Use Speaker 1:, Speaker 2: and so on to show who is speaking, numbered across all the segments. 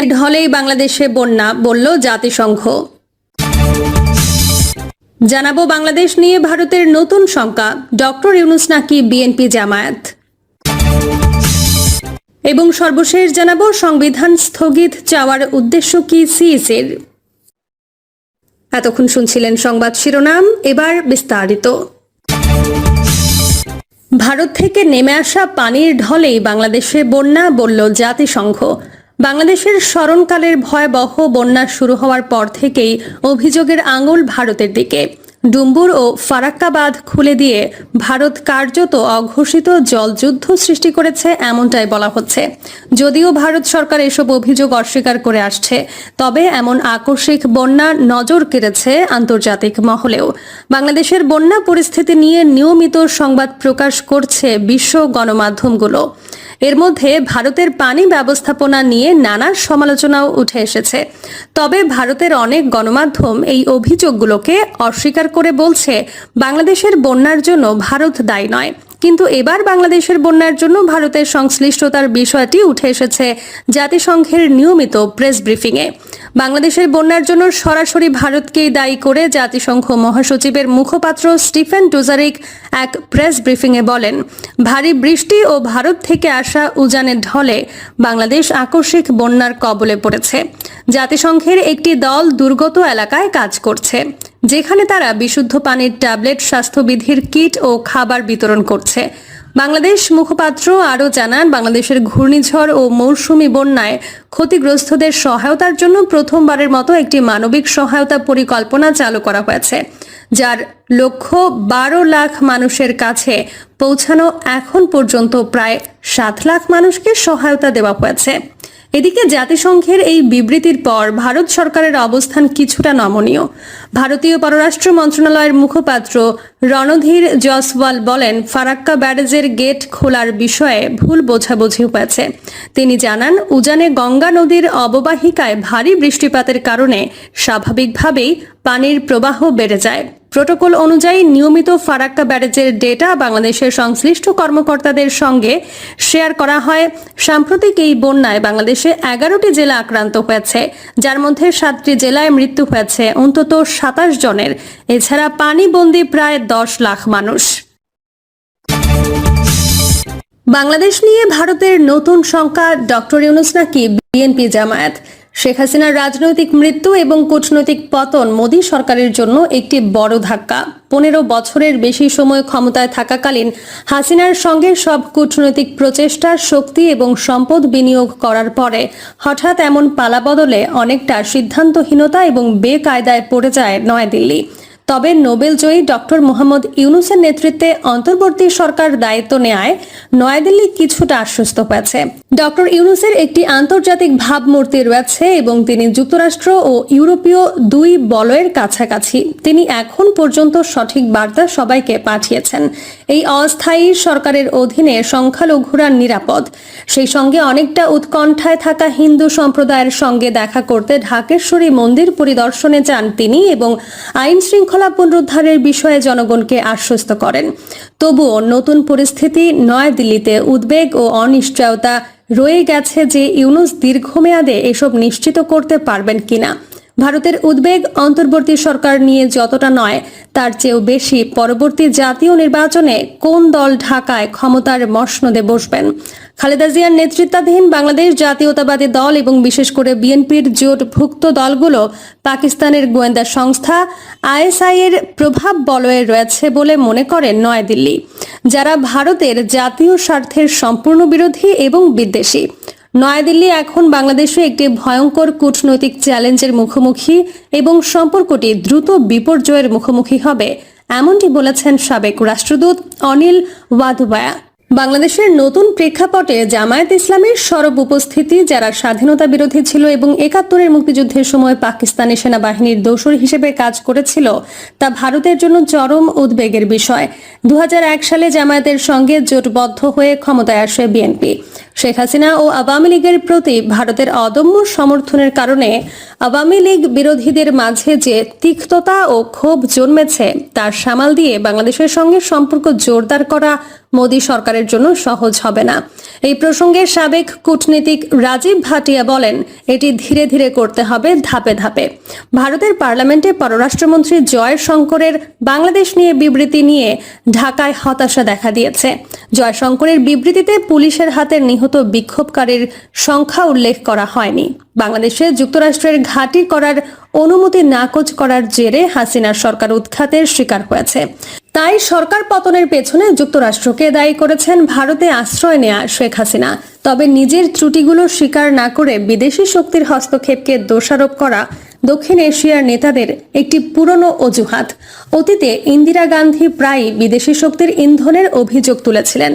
Speaker 1: ঢলেই বাংলাদেশে বন্যা, বলল জাতিসংঘ। জানাব বাংলাদেশ নিয়ে ভারতের নতুন শঙ্কা। ডক্টর ইউনুস নাকি বিএনপি জামায়াত? এবং সর্বশেষ জানাব সংবিধান স্থগিত চাওয়ার উদ্দেশ্য কি সিএসের এতক্ষণ শুনছিলেন সংবাদ শিরোনাম, এবার বিস্তারিত। ভারত থেকে নেমে আসা পানির ঢলেই বাংলাদেশে বন্যা, বলল জাতিসংঘ। বাংলাদেশের স্মরণকালের ভয়াবহ বন্যা শুরু হওয়ার পর থেকেই অভিযোগের আঙুল ভারতের দিকে। ডুম্বুর ও ফারাক্কাবাদ খুলে দিয়ে ভারত কার্যত অঘোষিত জলযুদ্ধ সৃষ্টি করেছে এমনটাই বলা হচ্ছে। যদিও ভারত সরকার এসব অভিযোগ অস্বীকার করে আসছে, তবে এমন আকস্মিক বন্যা নজর কেড়েছে আন্তর্জাতিক মহলেও। বাংলাদেশের বন্যা পরিস্থিতি নিয়ে নিয়মিত সংবাদ প্রকাশ করছে বিশ্ব গণমাধ্যমগুলো। এর মধ্যে ভারতের পানি ব্যবস্থাপনা নিয়ে নানা সমালোচনাও উঠে এসেছে। তবে ভারতের অনেক গণমাধ্যম এই অভিযোগগুলোকে অস্বীকার করে বলছে, বাংলাদেশের বন্যার জন্য ভারত দায়ী নয়। কিন্তু এবার বাংলাদেশের বন্যার জন্য ভারতের সংশ্লিষ্টতার বিষয়টি উঠে এসেছে জাতিসংঘের নিয়মিত প্রেস ব্রিফিংয়ে। বাংলাদেশের বন্যার জন্য সরাসরি ভারতকেই দায়ী করে জাতিসংঘ মহাসচিবের মুখপাত্র স্টিফেন ডুজারিক এক প্রেস ব্রিফিংয়ে বলেন, ভারী বৃষ্টি ও ভারত থেকে আসা উজানের ঢলে বাংলাদেশ আকস্মিক বন্যার কবলে পড়েছে। জাতিসংঘের একটি দল দুর্গত এলাকায় কাজ করছে, যেখানে তারা বিশুদ্ধ পানির ট্যাবলেট, স্বাস্থ্যবিধির কিট ও খাবার বিতরণ করছে। বাংলাদেশ মুখপাত্র আরও জানান, বাংলাদেশের ঘূর্ণিঝড় ও মৌসুমি বন্যায় ক্ষতিগ্রস্তদের সহায়তার জন্য প্রথমবারের মতো একটি মানবিক সহায়তা পরিকল্পনা চালু করা হয়েছে, যার লক্ষ্য বারো লাখ মানুষের কাছে পৌঁছানো এখন পর্যন্ত প্রায় সাত লাখ মানুষকে সহায়তা দেওয়া হয়েছে। এদিকে জাতিসংঘের এই বিবৃতির পর ভারত সরকারের অবস্থান কিছুটা নমনীয়। ভারতীয় পররাষ্ট্র মন্ত্রণালয়ের মুখপাত্র রণধীর জসওয়াল বলেন, ফারাক্কা ব্যারেজের গেট খোলার বিষয়ে ভুল বোঝাবুঝি হয়েছে। তিনি জানান, উজানে গঙ্গা নদীর অববাহিকায় ভারী বৃষ্টিপাতের কারণে স্বাভাবিকভাবেই পানির প্রবাহ বেড়ে যায়। প্রোটোকল অনুযায়ী নিয়মিত ফারাক্কা ব্যারেজের ডেটা বাংলাদেশের সংশ্লিষ্ট কর্মকর্তাদের সঙ্গে শেয়ার করা হয়। সাম্প্রতিক এই বন্যায় বাংলাদেশে এগারোটি জেলা আক্রান্ত হয়েছে, যার মধ্যে সাতটি জেলায় মৃত্যু হয়েছে। অন্তত সাতাশ জনের। এছাড়া পানিবন্দী প্রায় দশ লাখ মানুষ। বাংলাদেশ নিয়ে ভারতের নতুন সংখ্যা, ডক্টর ইউনুস নাকি বিএনপি জামায়াত। শেখ হাসিনার রাজনৈতিক মৃত্যু এবং কূটনৈতিক পতন মোদী সরকারের জন্য একটি বড় ধাক্কা। পনেরো বছরের বেশি সময় ক্ষমতায় থাকাকালীন হাসিনার সঙ্গে সব কূটনৈতিক প্রচেষ্টার শক্তি এবং সম্পদ বিনিয়োগ করার পরে হঠাৎ এমন পালা বদলে অনেকটা সিদ্ধান্তহীনতা এবং বেকায়দায় পড়ে যায় নয়াদিল্লি। তবে নোবেলজয়ী ডক্টর মোহাম্মদ ইউনুসের নেতৃত্বে অন্তর্বর্তী সরকার দায়িত্ব নেয় নয়াদিল্লি কিছুটা আশ্বস্ত হয়েছে। ডক্টর ইউনুসের একটি আন্তর্জাতিক ভাবমূর্তি রয়েছে এবং তিনি যুক্তরাষ্ট্র ও ইউরোপীয় দুই বলয়ের কাছাকাছি। তিনি এখন পর্যন্ত সঠিক বার্তা সবাইকে পাঠিয়েছেন। এই অস্থায়ী সরকারের অধীনে সংখ্যালঘুরা নিরাপদ। সেই সঙ্গে অনেকটা উৎকণ্ঠায় থাকা হিন্দু সম্প্রদায়ের সঙ্গে দেখা করতে ঢাকেশ্বরী মন্দির পরিদর্শনে যান তিনি এবং আইন শৃঙ্খলা পুনরুদ্ধারের বিষয়ে জনগণকে আশ্বস্ত করেন। তবুও নতুন পরিস্থিতি, নয়াদিল্লিতে উদ্বেগ ও অনিশ্চয়তা রয়ে গেছে যে ইউনুস দীর্ঘমেয়াদে এসব নিশ্চিত করতে পারবেন কিনা। ভারতের উদ্বেগ অন্তর্বর্তী সরকার নিয়ে যতটা নয়, তার চেয়েও বেশি পরবর্তী জাতীয় নির্বাচনে কোন দল ঢাকায় ক্ষমতার মসনদে বসবেন? খালেদা জিয়ার নেতৃত্বাধীন বাংলাদেশ জাতীয়তাবাদী দল এবং বিশেষ করে বিএনপির জোটভুক্ত দলগুলো পাকিস্তানের গোয়েন্দা সংস্থা আইএসআই এর প্রভাব বলয়ে রয়েছে বলে মনে করেন নয়াদিল্লি, যারা ভারতের জাতীয় স্বার্থের সম্পূর্ণ বিরোধী এবং বিদ্বেষী। নয়াদিল্লি এখন বাংলাদেশে একটি ভয়ঙ্কর কূটনৈতিক চ্যালেঞ্জের মুখোমুখি এবং সম্পর্কটি দ্রুত বিপর্যয়ের মুখোমুখি হবে, এমনটি বলেছেন সাবেক রাষ্ট্রদূত অনিল ওয়াধওয়া। বাংলাদেশের নতুন প্রেক্ষাপটে জামায়াত ইসলামের সরব উপস্থিতি, যারা স্বাধীনতা বিরোধী ছিল এবং একাত্তরের মুক্তিযুদ্ধের সময় পাকিস্তানি সেনাবাহিনীর দোসর হিসেবে কাজ করেছিল, তা ভারতের জন্য চরম উদ্বেগের বিষয়। দু হাজার এক সালে জামায়াতের সঙ্গে জোটবদ্ধ হয়ে ক্ষমতায় আসে বিএনপি। শেখ হাসিনা ও আওয়ামী লীগের প্রতি ভারতের অদম্য সমর্থনের কারণে আওয়ামী লীগ বিরোধীদের মাঝে যে তিক্ততা ও ক্ষোভ জন্মেছে, তার সামাল দিয়ে বাংলাদেশের সঙ্গে সম্পর্ক জোরদার করা মোদী সরকারের জন্য সহজ হবে না। এই প্রসঙ্গে সাবেক কূটনীতিক রাজীব ভাটিয়া বলেন, এটি ধীরে ধীরে করতে হবে ধাপে ধাপে। ভারতের পার্লামেন্টে পররাষ্ট্রমন্ত্রী জয় শঙ্করের বাংলাদেশ নিয়ে বিবৃতি নিয়ে ঢাকায় হতাশা দেখা দিয়েছে। জয়শঙ্করের বিবৃতিতে পুলিশের হাতে নিহত বিক্ষোভকারীর সংখ্যা উল্লেখ করা হয়নি। বাংলাদেশে যুক্তরাষ্ট্রের ঘাঁটি করার অনুমতি নাকচ করার জেরে হাসিনার সরকার উৎখাতের শিকার হয়েছে। তাই সরকার পতনের পেছনে যুক্তরাষ্ট্রকে দায়ী করেছেন ভারতে আশ্রয় নেয়া শেখ হাসিনা। তবে নিজের ত্রুটিগুলো স্বীকার না করে বিদেশি শক্তির হস্তক্ষেপকে দোষারোপ করা দক্ষিণ এশিয়ার নেতাদের একটি পুরনো অজুহাত। অতীতে ইন্দিরা গান্ধী প্রায়ই বিদেশি শক্তির ইন্ধনের অভিযোগ তুলেছিলেন।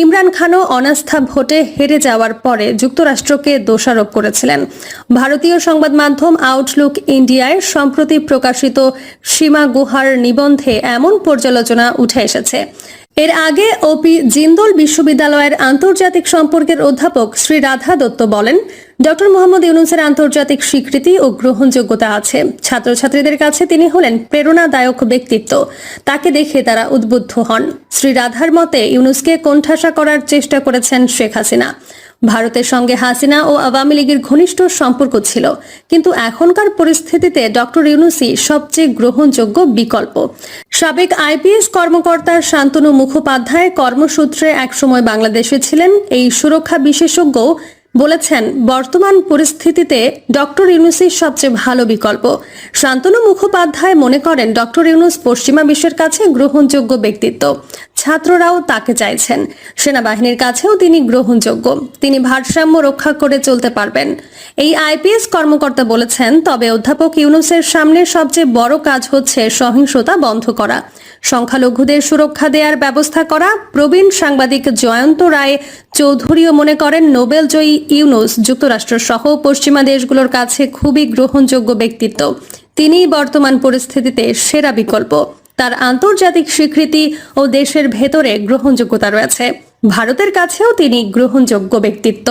Speaker 1: ইমরান খানও অনাস্থা ভোটে হেরে যাওয়ার পরে যুক্তরাষ্ট্রকে দোষারোপ করেছিলেন। ভারতীয় সংবাদ মাধ্যম আউটলুক ইন্ডিয়ায় সম্প্রতি প্রকাশিত সীমা গুহার নিবন্ধে এমন পর্যালোচনা উঠে এসেছে। এর আগে ওপি জিন্দল বিশ্ববিদ্যালয়ের আন্তর্জাতিক সম্পর্কের অধ্যাপক শ্রী রাধা দত্ত বলেন ডক্টর মোহাম্মদ ইউনুসের আন্তর্জাতিক স্বীকৃতি ও গ্রহণযোগ্যতা আছে। ছাত্রছাত্রীদের কাছে তিনি হলেন প্রেরণাদায়ক ব্যক্তিত্ব। তাকে দেখে তারা উদ্বুদ্ধ হন। শ্রী রাধার মতে, ইউনুসকে কোণঠাসা করার চেষ্টা করেছেন শেখ হাসিনা। ভারতের সঙ্গে হাসিনা ও আওয়ামী লীগের ঘনিষ্ঠ সম্পর্ক ছিল। কিন্তু এখনকার পরিস্থিতিতে ডক্টর ইউনুসি সবচেয়ে গ্রহণযোগ্য বিকল্প। সাবেক আইপিএস কর্মকর্তা শান্তনু মুখোপাধ্যায় কর্মসূত্রে একসময় বাংলাদেশে ছিলেন। এই সুরক্ষা বিশেষজ্ঞ বলেছেন, বর্তমান পরিস্থিতিতে ডক্টর ইউনুসই সবচেয়ে ভালো বিকল্প। শান্তনু মুখোপাধ্যায় মনে করেন, ডক্টর ইউনুস পশ্চিমা বিশ্বের কাছে গ্রহণযোগ্য ব্যক্তিত্ব। ছাত্ররাও তাকে চাইছেন। সেনাবাহিনীর কাছেও তিনি গ্রহণযোগ্য। তিনি ভারসাম্য রক্ষা করে চলতে পারবেন। এই আইপিএস কর্মকর্তা বলেছেন, তবে অধ্যাপক ইউনুসের সামনে সবচেয়ে বড় কাজ হচ্ছে সহিংসতা বন্ধ করা। সংখ্যালঘুদের সুরক্ষা দেওয়ার ব্যবস্থা করা। প্রবীণ সাংবাদিক জয়ন্ত রায় চৌধুরীও মনে করেন নোবেল জয়ী ইউনুস যুক্তরাষ্ট্র সহ পশ্চিমা দেশগুলোর কাছে খুবই গ্রহণযোগ্য ব্যক্তিত্ব। তিনিই বর্তমান পরিস্থিতিতে সেরা বিকল্প। তার আন্তর্জাতিক স্বীকৃতি ও দেশের ভেতরে গ্রহণযোগ্যতা রয়েছে। ভারতের কাছেও তিনি গ্রহণযোগ্য ব্যক্তিত্ব।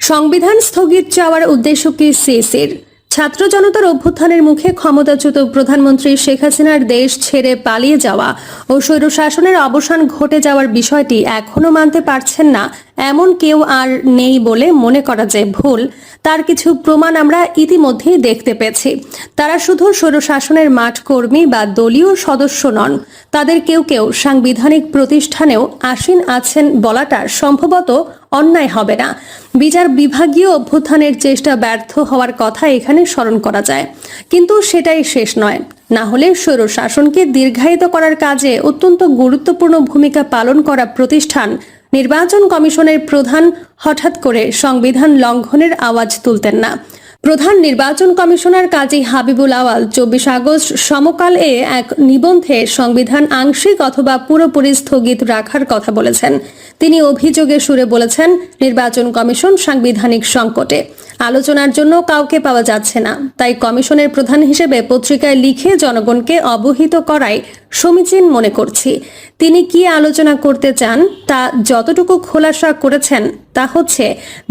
Speaker 1: সংবিধান স্থগিত চাওয়ার উদ্দেশ্য কি সিএসির ছাত্র জনতার অভ্যুত্থানের মুখে ক্ষমতাচ্যুত প্রধানমন্ত্রী শেখ হাসিনার দেশ ছেড়ে পালিয়ে যাওয়া ও স্বৈরশাসনের অবসান ঘটে যাওয়ার বিষয়টি এখনও মানতে পারছেন না এমন কেউ আর নেই বলে মনে করা যে ভুল, তার কিছু প্রমাণ আমরা ইতিমধ্যেই দেখতে পেয়েছি। তারা শুধু স্বৈরশাসনের মাঠ কর্মী বা দলীয় সদস্য নন, তাদের কেউ কেউ সাংবিধানিক প্রতিষ্ঠানেও আসীন আছেন বলাটা সম্ভবত অন্যায় হবে না। বিচার বিভাগীয় অভ্যুত্থানের চেষ্টা ব্যর্থ হওয়ার কথা এখানে স্মরণ করা যায়। কিন্তু সেটাই শেষ নয়। না হলে স্বৈর শাসনকে দীর্ঘায়িত করার কাজে অত্যন্ত গুরুত্বপূর্ণ ভূমিকা পালন করা প্রতিষ্ঠান নির্বাচন কমিশনের প্রধান হঠাৎ করে সংবিধান লঙ্ঘনের আওয়াজ তুলতেন না। প্রধান নির্বাচন কমিশনার কাজী হাবিবুল আওয়াল চব্বিশ আগস্ট সমকাল এ এক নিবন্ধে সংবিধান আংশিক অথবা পুরোপুরি স্থগিত রাখার কথা বলেছেন। তিনি অভিযোগে সুরে বলেছেন, নির্বাচন কমিশন সাংবিধানিক সংকটে। আলোচনার জন্য কাউকে পাওয়া যাচ্ছে না। তাই কমিশনের প্রধান হিসেবে পত্রিকায় লিখে জনগণকে অবহিত করাই সমীচীন মনে করছি। তিনি কি আলোচনা করতে চান, তা যতটুকু খোলাসা করেছেন, তা হচ্ছে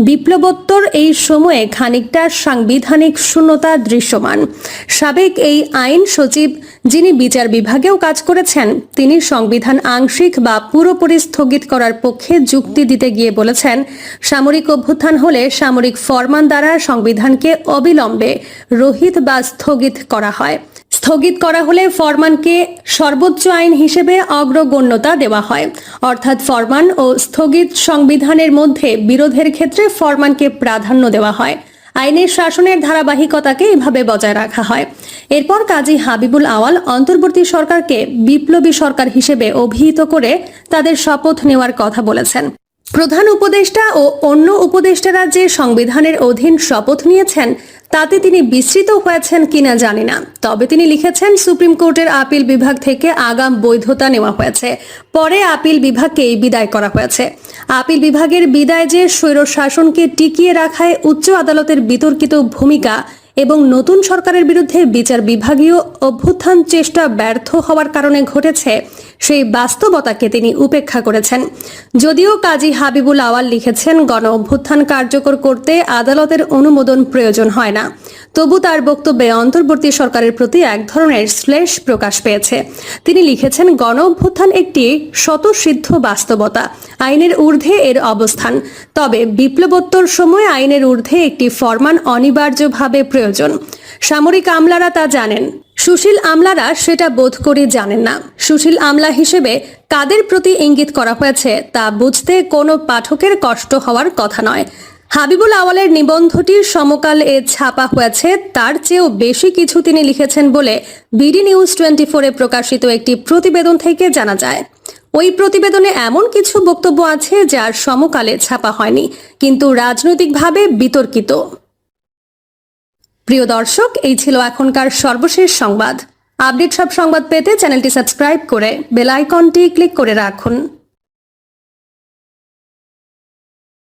Speaker 1: বিপ্লবোত্তর এই সময়ে খানিকটা সাংবিধানিক শূন্যতা দৃশ্যমান। সাবেক এই আইন সচিব যিনি বিচার বিভাগেও কাজ করেছেন, তিনি সংবিধান আংশিক বা পুরোপুরি স্থগিত করার পক্ষে যুক্তি দিতে গিয়ে বলেছেন, সামরিক অভ্যুত্থান হলে সামরিক ফরমান দ্বারা সংবিধানকে অবিলম্বে রহিত বা স্থগিত করা হয়। স্থগিত করা হলে ফরমানকে সর্বোচ্চ আইন হিসেবে অগ্রগণ্যতা দেওয়া হয়। অর্থাৎ ফরমান ও স্থগিত সংবিধানের মধ্যে বিরোধের ক্ষেত্রে ফরমানকে প্রাধান্য দেওয়া হয়। আইনের শাসনের ধারাবাহিকতাকে এভাবে বজায় রাখা হয়। এরপর কাজী হাবিবুল আওয়াল অন্তর্বর্তী সরকারকে বিপ্লবী সরকার হিসেবে অভিহিত করে তাদের শপথ নেওয়ার কথা বলেছেন। প্রধান উপদেষ্টা ও অন্য উপদেষ্টারা যে সংবিধানের অধীন শপথ নিয়েছেন, তাতে তিনি বিস্মৃত হয়েছেন কিনা জানি না। তবে তিনি লিখেছেন, সুপ্রিম কোর্টের আপিল বিভাগ থেকে আগাম বৈধতা নেওয়া হয়েছে। পরে আপিল বিভাগকেই বিদায় করা হয়েছে। আপিল বিভাগের বিদায় যে স্বৈর শাসনকে টিকিয়ে রাখায় উচ্চ আদালতের বিতর্কিত ভূমিকা এবং নতুন সরকারের বিরুদ্ধে বিচার বিভাগীয় অভ্যুত্থান চেষ্টা ব্যর্থ হওয়ার কারণে ঘটেছে সেই বাস্তবতাকে তিনি উপেক্ষা করেছেন। যদিও কাজী হাবিবুল আওয়াল লিখেছেন গণ অভ্যুত্থান কার্যকর করতে আদালতের অনুমোদন প্রয়োজন হয় না। তবু তার বক্তব্যে অন্তর্বর্তী সরকারের প্রতি এক ধরনের শ্লেষ প্রকাশ পেয়েছে। তিনি লিখেছেন গণ অভ্যুত্থান একটি স্বতঃসিদ্ধ বাস্তবতা, আইনের ঊর্ধ্বে এর অবস্থান। তবে বিপ্লবোত্তর সময় আইনের ঊর্ধ্বে একটি ফরমান অনিবার্যভাবে প্রয়োজন। সামরিক আমলারা তা জানেন। সুশীল আমলারা সেটা বোধ করে জানেন না। সুশীল আমলা হিসেবে কাদের প্রতি ইঙ্গিত করা হয়েছে তা বুঝতে কোনো পাঠকের কষ্ট হওয়ার কথা নয়। হাবিবুল আওয়ালের নিবন্ধটির সমকাল এ ছাপা হয়েছে। তার চেয়েও বেশি কিছু তিনি লিখেছেন বলে বিডি নিউজ টোয়েন্টি ফোরে প্রকাশিত একটি প্রতিবেদন থেকে জানা যায়। ওই প্রতিবেদনে এমন কিছু বক্তব্য আছে যার সমকালে ছাপা হয়নি, কিন্তু রাজনৈতিকভাবে বিতর্কিত। প্রিয় দর্শক, এই ছিল এখনকার সর্বশেষ সংবাদ। আপডেট সব সংবাদ পেতে চ্যানেলটি সাবস্ক্রাইব করে বেল আইকনটি ক্লিক করে রাখুন।